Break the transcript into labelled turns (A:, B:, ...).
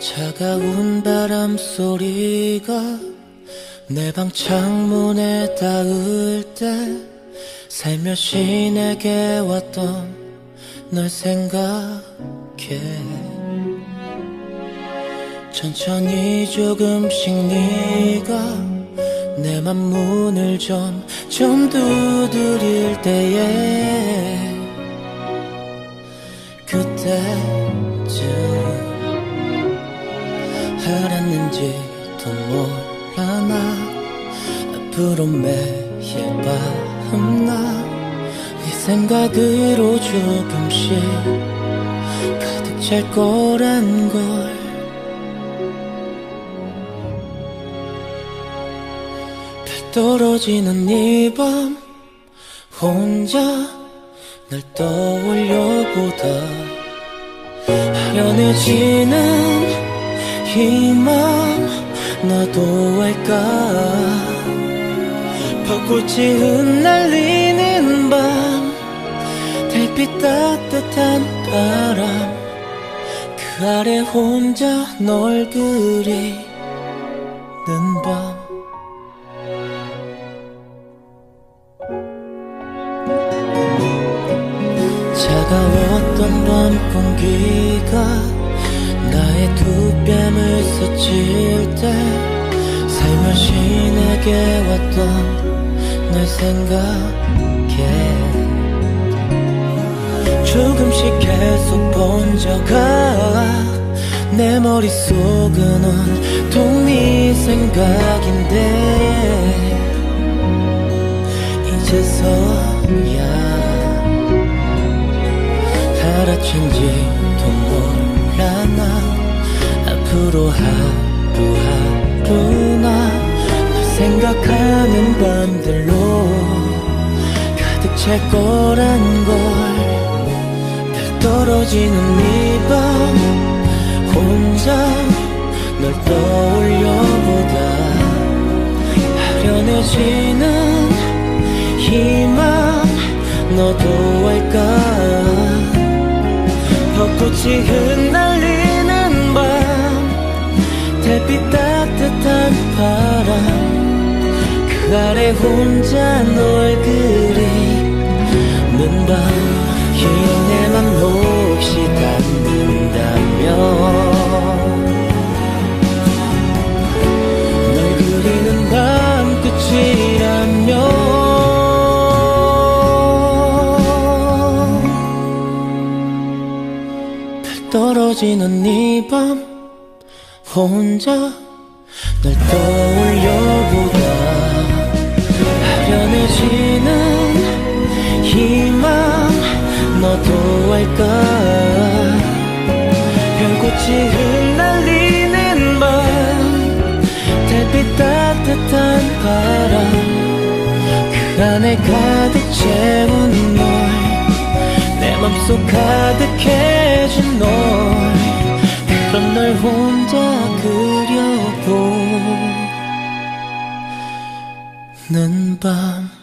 A: 차가운 바람 소리가 내 방 창문에 닿을 때 살며시 내게 왔던 널 생각해. 천천히 조금씩 네가 내 맘 문을 좀, 좀 두드릴 때에 그때쯤 알았는지도 몰라 나? 앞으로 매일 밤 나? 네 생각으로 조금씩 가득 찰 거란 걸 떨어지는 이 밤 혼자 날 떠올려보다 아련해지는 이 맘 나도 알까? 벚꽃이 흩날리는 밤 달빛 따뜻한 바람 그 아래 혼자 널 그리는 밤 차가웠던 밤 공기가 나의 두 뺨을 스칠 때 살며시 내게 왔던 널 생각해. 조금씩 계속 번져가 내 머릿속은 온통 네 생각인데 이제서야 알아챈지도 몰라 나. 앞으로 하루하루나 널 생각하는 밤들로 가득 찰 거란 걸. 별 떨어지는 이 밤 혼자 널 떠올려보다. 아련해지는 이맘 너도 꽃이 흩날리는 밤 달빛 따뜻한 바람 그 아래 혼자 널 그리는 밤 이내맘 혹시 지는 이밤 혼자 널 떠올려보다 아련해지는 이맘 너도 알까? 별꽃이 흩날리는 밤 달빛 따뜻한 바람 그 안에 가득 채운 널내 맘속 가 그려보는 밤